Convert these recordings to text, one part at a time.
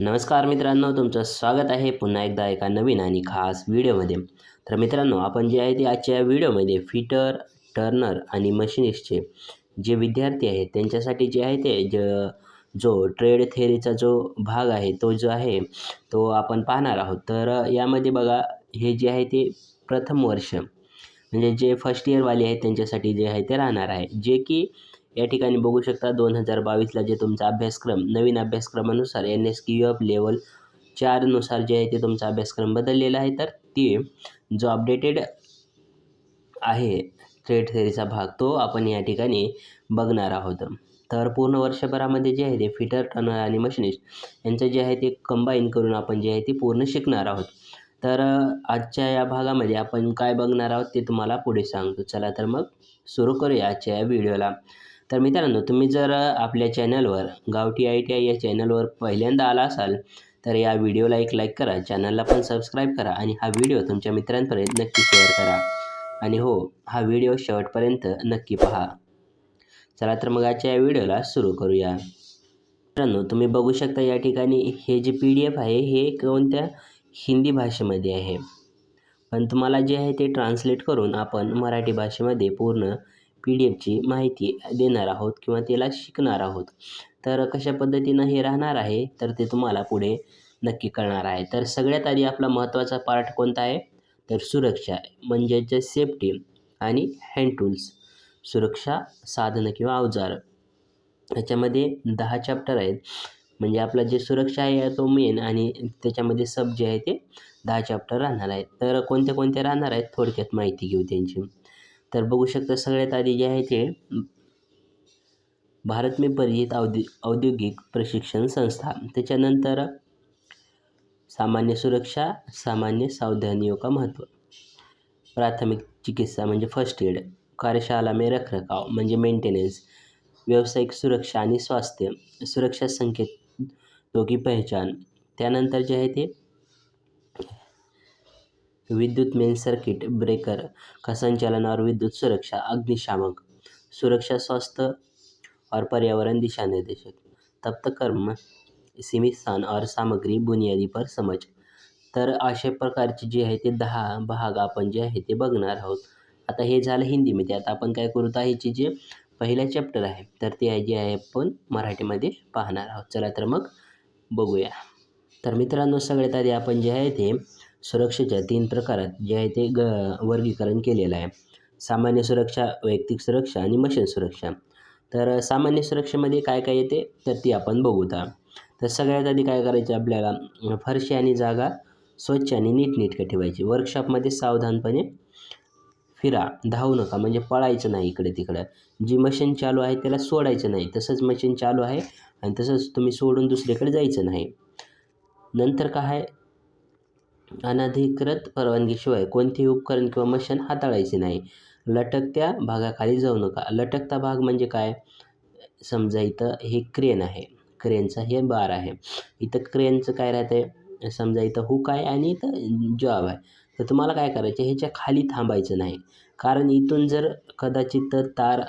नमस्कार मित्रांनो तुमचं स्वागत आहे पुन्हा एकदा एका नवीन आणि खास व्हिडिओमध्ये. तर मित्रांनो आपण जे आहे ते आजच्या या व्हिडिओमध्ये फिटर टर्नर आणि मशिनिस्टचे जे विद्यार्थी आहेत त्यांच्यासाठी जे आहे ते ज जो ट्रेड थेअरीचा जो भाग आहे तो जो आहे तो आपण पाहणार आहोत. तर यामध्ये बघा हे जे आहे ते प्रथम वर्ष म्हणजे जे फर्स्ट इयरवाले आहेत त्यांच्यासाठी जे आहे ते राहणार आहे. जे की या ठिकाणी बघू शकता दोन हजार बावीसला जे तुमचा अभ्यासक्रम नवीन अभ्यासक्रमानुसार N S Q F level चारनुसार जे आहे ते तुमचा अभ्यासक्रम बदललेला आहे. तर ते जो अपडेटेड आहे ट्रेड थेरीचा भाग तो आपण या ठिकाणी बघणार आहोत. तर पूर्ण वर्षभरामध्ये जे आहे ते फिटर टर्नर आणि मशिनिस्ट यांचं जे आहे ते कंबाईन करून आपण जे आहे ते पूर्ण शिकणार आहोत. तर आजच्या या भागामध्ये आपण काय बघणार आहोत ते तुम्हाला पुढे सांगतो. चला तर मग सुरू करूया आजच्या या व्हिडिओला तर मित्रांनो तुम्ही जर आपल्या चॅनलवर गावठी आय टी आय या चॅनलवर पहिल्यांदा आला असाल तर या व्हिडिओला एक लाईक करा चॅनलला पण सबस्क्राईब करा आणि हा व्हिडिओ तुमच्या मित्रांपर्यंत नक्की शेअर करा. आणि हो हा व्हिडिओ शेवटपर्यंत नक्की पहा. चला तर मग आजच्या या व्हिडिओला सुरू करूया. मित्रांनो तुम्ही बघू शकता या ठिकाणी हे जे पी डी एफ आहे हे कोणत्या हिंदी भाषेमध्ये आहे. पण तुम्हाला जे आहे ते ट्रान्सलेट करून आपण मराठी भाषेमध्ये पूर्ण पी डी एफची माहिती देणार आहोत किंवा त्याला शिकणार आहोत. तर कशा पद्धतीनं हे राहणार आहे तर ते तुम्हाला पुढे नक्की करणार आहे. तर सगळ्यात आधी आपला महत्त्वाचा पार्ट कोणता आहे? तर सुरक्षा म्हणजेच सेफ्टी आणि हँड टूल्स. सुरक्षा साधनं किंवा अवजार. याच्यामध्ये दहा चॅप्टर आहेत. म्हणजे आपला जे सुरक्षा आहे तो मेन आणि त्याच्यामध्ये सब जे आहे ते दहा चॅप्टर राहणार आहेत. तर कोणते कोणते राहणार आहेत? थोडक्यात माहिती घेऊ त्यांची. तर बघू शकता सगळ्यात आधी जे आहे ते भारत में परिचित औद्यो औद्योगिक प्रशिक्षण संस्था. त्याच्यानंतर सामान्य सुरक्षा सामान्य सावधानियों का महत्त्व प्राथमिक चिकित्सा म्हणजे फर्स्ट एड कार्यशाला में रखरखाव म्हणजे मेंटेनन्स व्यावसायिक सुरक्षा आणि स्वास्थ्य. सुरक्षा संकेत दोघी पहचान. त्यानंतर जे आहे ते विद्युत मेन सर्किट ब्रेकर का संचालन और विद्युत सुरक्षा अग्निशामक सुरक्षा स्वास्थ्य और पर्यावरण दिशा निर्देशक तब तक कर्म सीमित स्थान और सामग्री बुनियादी पर समज। तर अशा प्रकारचे जे आहे ते दहा भाग आपण जे आहे ते बघणार आहोत. आता हे झालं हिंदीमध्ये. आता आपण काय करू? तर ह्याचे जे पहिला चॅप्टर आहे तर ते जे आहे आपण मराठीमध्ये पाहणार आहोत. चला तर मग बघूया. तर मित्रांनो सगळ्यात आधी आपण जे आहे ते सुरक्षेच्या तीन प्रकारात जे आहे ते ग वर्गीकरण केलेलं आहे. सामान्य सुरक्षा वैयक्तिक सुरक्षा आणि मशीन सुरक्षा. तर सामान्य सुरक्षेमध्ये काय काय येते? तर ती आपण बघूता तर सगळ्यात आधी काय करायचं आपल्याला? फरशी आणि जागा स्वच्छ आणि नीटनेटकं ठेवायची. वर्कशॉपमध्ये सावधानपणे फिरा. धावू नका. म्हणजे पळायचं नाही इकडे तिकडं. जी मशीन चालू आहे त्याला सोडायचं नाही. तसंच मशीन चालू आहे आणि तसंच तुम्ही सोडून दुसरीकडे जायचं नाही. नंतर काय अनधिकृत परवानगीशिवाय कोणतेही उपकरण किंवा मशीन हाताळायचे नाही. लटकत्या भागाखाली जाऊ नका. लटकता भाग म्हणजे काय? समजा इथं हे क्रेन आहे. क्रेनचा हे बार आहे. इथं क्रेनचं काय राहतं आहे समजा इथं हुक आहे आणि इथं जॉब आहे. तर तुम्हाला काय करायचं? ह्याच्या खाली थांबायचं नाही. कारण इथून जर कदाचित तार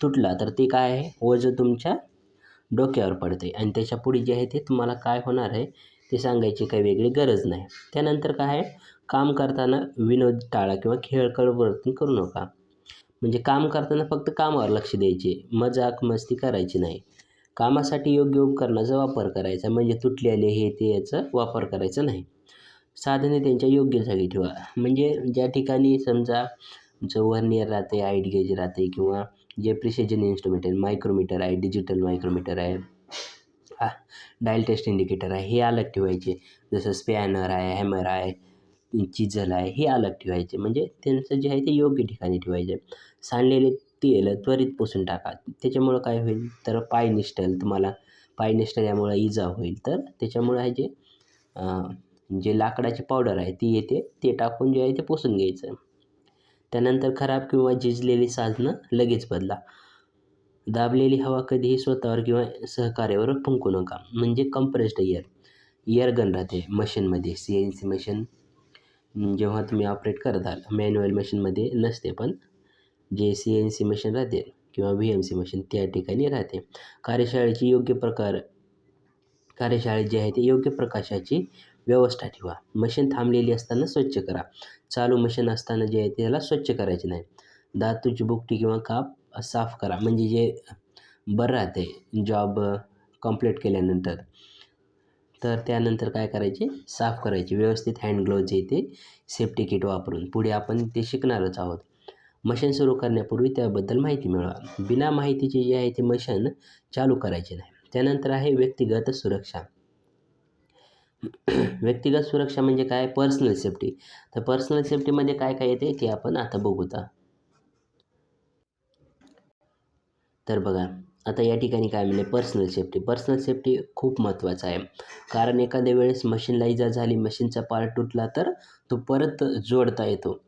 तुटला तर ते काय आहे? वजन तुमच्या डोक्यावर पडते आणि त्याच्या पुढे जे आहे ते तुम्हाला काय होणार आहे? ते सांगायची काही वेगळी गरज नाही. त्यानंतर काय आहे? काम करताना विनोद टाळा किंवा खेळकळ वर्तन करू नका. म्हणजे काम करताना फक्त कामावर लक्ष द्यायचे. मजाक मस्ती करायची नाही. कामासाठी योग्य उपकरणाचा वापर करायचा. म्हणजे तुटलेले हे ते याचा वापर करायचा नाही. साधने त्यांच्या योग्य जागी ठेवा. म्हणजे ज्या ठिकाणी समजा जो वर्नियर राहते आईड गेज राहते किंवा जे प्रिसिजन इन्स्ट्रुमेंट आहे मायक्रोमीटर आहे डिजिटल मायक्रोमीटर आहे डायल टेस्ट इंडिकेटर आहे हे अलग ठेवायचे. जसं स्पॅनर आहे हॅमर आहे चिझल आहे हे अलग ठेवायचे. म्हणजे त्यांचं जे आहे ते योग्य ठिकाणी ठेवायचे. सांडलेले तेल त्वरित पुसून टाका. त्याच्यामुळं काय होईल? तर पाय निष्ठल. तुम्हाला पाय निष्ठल यामुळे इजा होईल. तर त्याच्यामुळं आहे जे जे लाकडाची पावडर आहे ती येते. ते टाकून जे आहे ते पुसून घ्यायचं. त्यानंतर खराब किंवा झिजलेली साधनं लगेच बदला. दाबलेली हवा कधीही स्वतःवर किंवा सहकार्यावर फुंकू नका. म्हणजे कंप्रेस्ड एअर एअर गन राहते मशीनमध्ये. सी एन सी मशीन जेव्हा तुम्ही ऑपरेट करताल मॅन्युअल मशीनमध्ये नसते पण जे सी एन सी मशीन राहते किंवा व्ही एम सी मशीन त्या ठिकाणी राहते. कार्यशाळेची योग्य प्रकार कार्यशाळेत जे आहे ते योग्य प्रकाशाची व्यवस्था ठेवा. मशीन थांबलेली असताना स्वच्छ करा. चालू मशीन असताना जे आहे त्याला स्वच्छ करायचे नाही. धातूची बुकटी किंवा काप साफ करा. म्हणजे जे बरं राहते जॉब कंप्लीट केल्यानंतर. तर त्यानंतर काय करायचे? साफ करायचे. व्यवस्थित हँड ग्लोव्ज जे ते. सेफ्टी किट वापरून. पुढे आपण ते शिकणारच आहोत. मशीन सुरू करण्यापूर्वी त्याबद्दल माहिती मिळवा. बिना माहितीचे जे आहे ते मशीन चालू करायचे नाही. त्यानंतर आहे व्यक्तिगत सुरक्षा. व्यक्तिगत सुरक्षा म्हणजे काय? पर्सनल सेफ्टी तर पर्सनल सेफ्टीमध्ये काय काय येते? ते आपण आता बघूता. तर बघा आता या ठिकाणी काय म्हणजे पर्सनल सेफ्टी पर्सनल सेफ्टी खूप महत्त्वाचं आहे. कारण एखाद्या वेळेस मशीनला इजा झाली मशीनचा पार्ट तुटला तर तो परत जोडता येतो.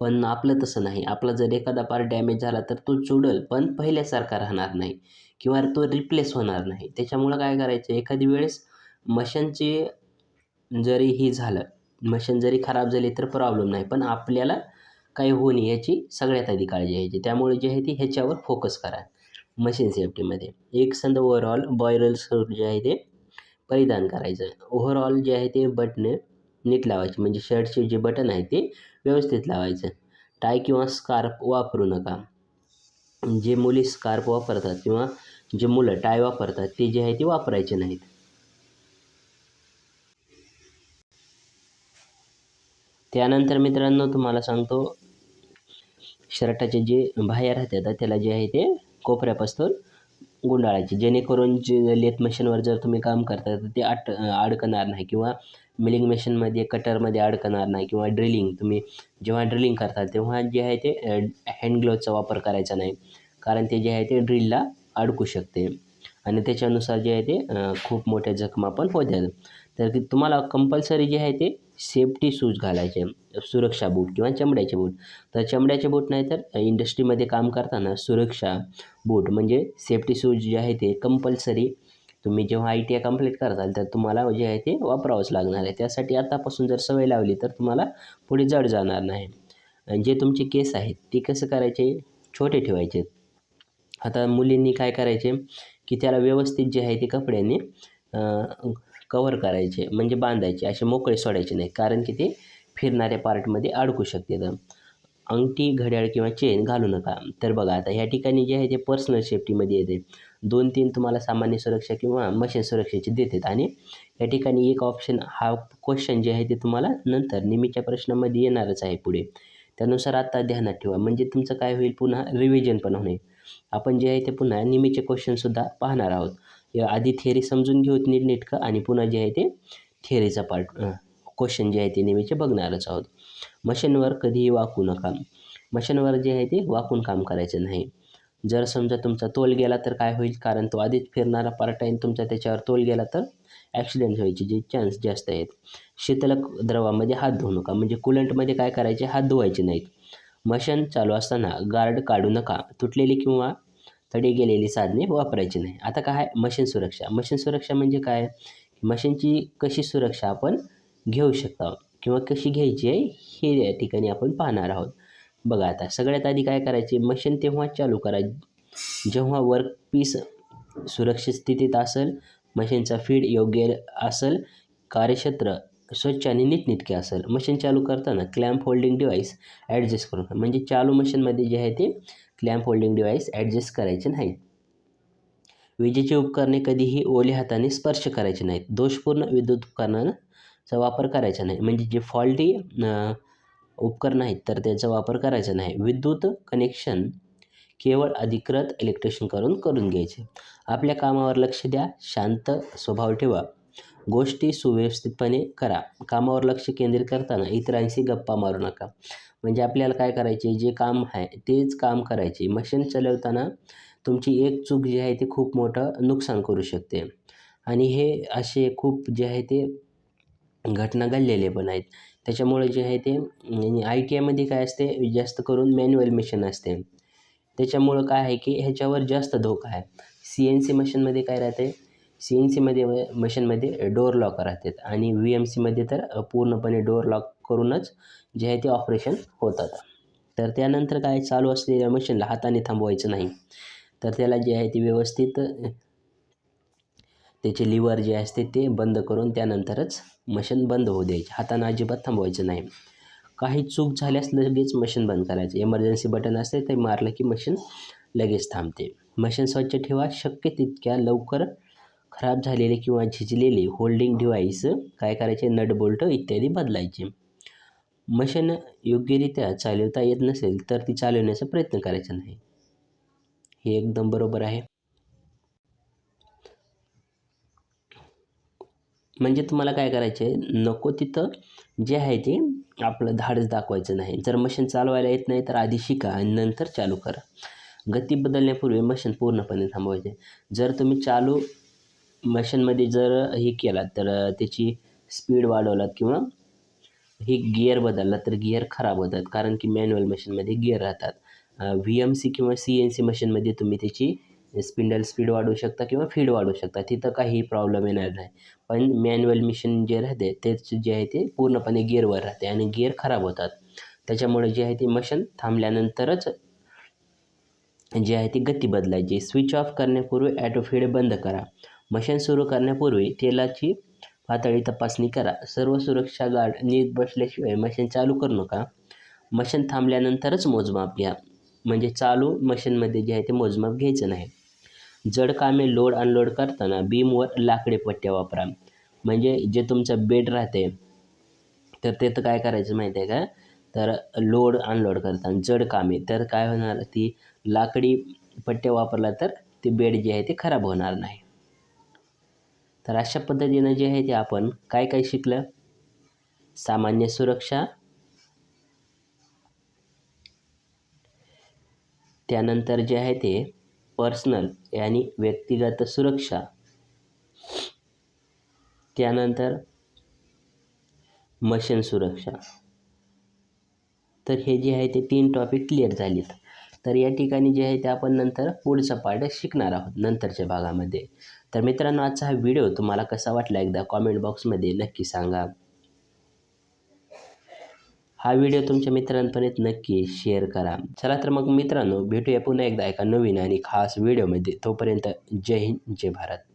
पण आपलं तसं नाही. आपला जर एखादा पार्ट डॅमेज झाला तर तो जोडल पण पहिल्यासारखा राहणार नाही. किंवा तो रिप्लेस होणार नाही. त्याच्यामुळं काय करायचं एखादी वेळेस मशीनची जरी ही झालं मशीन जरी खराब झाली तर प्रॉब्लेम नाही. पण आपल्याला काही होऊ नये याची सगळ्यात आधी काळजी घ्यायची. त्यामुळे जे आहे ती ह्याच्यावर फोकस करा. मशीन सेफ्टीमध्ये एक संद ओव्हरऑल बॉयरल सूट जे आहे ते परिधान करायचं. ओव्हरऑल जे आहे ते बटणे नीट लावायचे. म्हणजे शर्टचे जे बटन आहे ते व्यवस्थित लावायचं. टाय किंवा स्कार्फ वापरू नका. जे मुली स्कार्फ वापरतात किंवा जे मुलं टाय वापरतात ते जे आहे ते वापरायचे नाहीत. त्यानंतर मित्रांनो तुम्हाला सांगतो शर्टाचे जे बाहेर राहतात त्याला जे आहे ते कोपऱ्यापासून गुंडाळायचे. जेणेकरून जे लेथ मशीनवर जर तुम्ही काम करता तर ते आट अडकणार नाही किंवा मिलिंग मशीनमध्ये कटरमध्ये अडकणार नाही किंवा ड्रिलिंग तुम्ही जेव्हा ड्रिलिंग करता तेव्हा जे आहे ते हँड ग्लोवचा वापर करायचा नाही. कारण ते जे आहे ते ड्रिलला अडकू शकते. आणि त्याच्यानुसार जे आहे ते खूप मोठ्या जखमा पण होत्या तर तुम्हाला कंपल्सरी जे आहे ते सेफ्टी शूज घालायचे. सुरक्षा बूट किंवा चमड्याचे बूट तर चमड्याचे बूट नाही तर इंडस्ट्रीमध्ये काम करताना सुरक्षा बूट म्हणजे सेफ्टी शूज जे आहे ते कंपल्सरी तुम्ही जेव्हा आय टी आय कंप्लीट करताल तर तुम्हाला जे आहे ते वापरावंच लागणार आहे. त्यासाठी आतापासून जर सवय लावली तर तुम्हाला पुढे जड जाणार नाही. जे तुमचे केस आहेत ते कसं करायचे? छोटे ठेवायचे. आता मुलींनी काय करायचे? की त्याला व्यवस्थित जे आहे ते कपड्याने कवर करायचे म्हणजे बांधायचे असे मोकळे सोडायचे नाही कारण की ते फिरणाऱ्या पार्टमध्ये अडकू शकते तर अंगठी घड्याळ किंवा चेन घालू नका. तर बघा आता ह्या ठिकाणी जे आहे ते पर्सनल सेफ्टीमध्ये येते. दोन तीन तुम्हाला सामान्य सुरक्षा किंवा मशीन सुरक्षेची देतात. आणि या ठिकाणी एक ऑप्शन हा क्वेश्चन जे आहे ते तुम्हाला नंतर नेहमीच्या प्रश्नामध्ये येणारच आहे पुढे. त्यानुसार आत्ता ध्यानात ठेवा. म्हणजे तुमचं काय होईल? पुन्हा रिव्हिजन पण होणे. आपण जे आहे ते पुन्हा नेहमीचे क्वेश्चनसुद्धा पाहणार आहोत. आधी थेअरी समजून घेऊत नीटनेटकं आणि पुन्हा जे आहे ते थेअरीचा पार्ट क्वेश्चन जे आहे ते नेहमीचे बघणारच आहोत. मशीनवर कधीही वाकू नका. मशीनवर जे आहे ते वाकून काम करायचं नाही. जर समजा तुमचा तोल गेला तर काय होईल? कारण तो आधीच फिरणारा पार्ट आहे तुमचा त्याच्यावर तोल गेला तर ॲक्सिडेंट व्हायचे जे चान्स जास्त आहेत. शीतलक द्रवामध्ये हात धुवू नका. म्हणजे कुलंटमध्ये काय करायचे? हात धुवायचे नाहीत. मशीन चालू असताना गार्ड काढू नका. तुटलेली किंवा तडी गेलेली साधने वापरायची नाही. आता काय मशीन सुरक्षा. मशीन सुरक्षा म्हणजे काय? मशीनची कशी सुरक्षा आपण घेऊ शकता किंवा कशी घ्यायची आहे हे या ठिकाणी आपण पाहणार आहोत. बघा आता सगळ्यात आधी काय करायचे? मशीन तेव्हा चालू करा. जेव्हा वर्क पीस सुरक्षित स्थितीत असेल मशीनचा फीड योग्य असेल कार्यक्षेत्र स्वच्छ आणि नीटनेटके असेल. मशीन चालू करताना क्लॅम्प होल्डिंग डिव्हाइस ॲडजस्ट करून. म्हणजे चालू मशीनमध्ये जे आहे ते क्लॅम्प होल्डिंग डिव्हाइस ॲडजस्ट करायचे नाहीत. विजेची उपकरणे कधीही ओल्या हाताने स्पर्श करायचे नाहीत. दोषपूर्ण विद्युत उपकरणांचा वापर करायचा नाही. म्हणजे जे फॉल्टी उपकरण आहेत तर त्याचा वापर करायचा नाही. विद्युत कनेक्शन केवळ अधिकृत इलेक्ट्रिशियन करून करून घ्यायचे. आपल्या कामावर लक्ष द्या. शांत स्वभाव ठेवा. गोष्टी सुव्यवस्थितपणे करा. कामावर लक्ष केंद्रित करताना इतरांशी गप्पा मारू नका. म्हणजे आपल्याला काय करायचे जे काम आहे तेच काम करायचे. मशीन चालवताना तुमची एक चूक जी आहे ती खूप मोठं नुकसान करू शकते. आणि हे असे खूप जे आहे ते घटना घडलेले पण आहेत. त्याच्यामुळे जे आहे ते आय टी आयमध्ये काय असते जास्त करून मॅन्युअल मशीन असते. त्याच्यामुळं काय आहे की ह्याच्यावर जास्त धोका आहे. सी एन सी मशीनमध्ये काय राहते? सी एन सीमध्ये मशीनमध्ये डोअर लॉक राहतात. आणि व्ही एम सीमध्ये तर पूर्णपणे डोअर लॉक करूनच जे आहे ते ऑपरेशन होतात. तर त्यानंतर काय चालू असलेल्या मशीनला हाताने थांबवायचं नाही. तर त्याला जे आहे ते व्यवस्थित त्याचे लिव्हर जे असते ते बंद करून त्यानंतरच मशीन बंद होऊ द्यायचे. हातानं अजिबात थांबवायचं नाही. काही चूक झाल्यास लगेच मशीन बंद करायचं. एमर्जन्सी बटन असते ते मारलं की मशीन लगेच थांबते. मशीन स्वच्छ ठेवा. शक्य तितक्या लवकर खराब झालेले किंवा झिजलेले होल्डिंग डिव्हाइस काय करायचे? नट बोल्ट इत्यादी बदलायचे. मशीन योग्यरित्या चालवता येत नसेल तर ती चालवण्याचा प्रयत्न करायचा नाही. हे एकदम बरोबर आहे. म्हणजे तुम्हाला काय करायचं आहे नको तिथं जे आहे ते आपलं धाडस दाखवायचं नाही. जर मशीन चालवायला येत नाही तर आधी शिका आणि नंतर चालू करा. गती बदलण्यापूर्वी मशीन पूर्णपणे थांबवायचे. जर तुम्ही चालू मशीनमध्ये जर हे केलात तर त्याची स्पीड वाढवलात किंवा हे गिअर बदलला तर गिअर खराब होतात कारण की मॅन्युअल मशीनमध्ये गिअर राहतात. व्ही एम सी किंवा सी एन सी मशीनमध्ये तुम्ही त्याची स्पिंडल स्पीड वाढवू शकता किंवा फीड वाढवू शकता. तिथं काही प्रॉब्लेम येणार नाही. पण मॅन्युअल मशीन जे राहते तेच जे आहे ते पूर्णपणे गिअरवर राहते आणि गिअर खराब होतात. त्याच्यामुळे जे आहे ते मशीन थांबल्यानंतरच जे आहे ती गती बदलायची. स्विच ऑफ करण्यापूर्वी ॲटो फीड बंद करा. मशीन सुरू करण्यापूर्वी तेलाची पातळी तपासणी करा. सर्व सुरक्षा गार्ड नीट बसल्याशिवाय मशीन चालू करू नका. मशीन थांबल्यानंतरच मोजमाप घ्या. म्हणजे चालू मशीनमध्ये जे आहे ते मोजमाप घ्यायचं नाही. जड कामे लोड अनलोड करताना बीमवर लाकडी पट्ट्या वापरा. म्हणजे जे तुमचं बेड राहते तर ते तर काय करायचं माहिती आहे का? तर लोड अनलोड करताना जड कामे. तर काय होणार? ती लाकडी पट्ट्या वापरला तर ते बेड जे आहे ते खराब होणार नाही. तर अशा पद्धतीनं जे आहे ते आपण काय काय शिकलं? सामान्य सुरक्षा. त्यानंतर जे आहे ते पर्सनल यानी व्यक्तिगत सुरक्षा. त्यानंतर मशीन सुरक्षा. तर हे जे आहे ते तीन टॉपिक क्लिअर झालेत. तर या ठिकाणी जे आहे ते आपण नंतर पुढचा पार्ट शिकणार आहोत नंतरच्या भागामध्ये. तर मित्रांनो आजचा हा व्हिडिओ तुम्हाला कसा वाटला एकदा कॉमेंट बॉक्समध्ये नक्की सांगा. हा व्हिडिओ तुमच्या मित्रांपर्यंत नक्की शेअर करा. चला तर मग मित्रांनो भेटूया पुन्हा एकदा एका नवीन आणि खास व्हिडिओमध्ये तोपर्यंत जय हिंद जय भारत.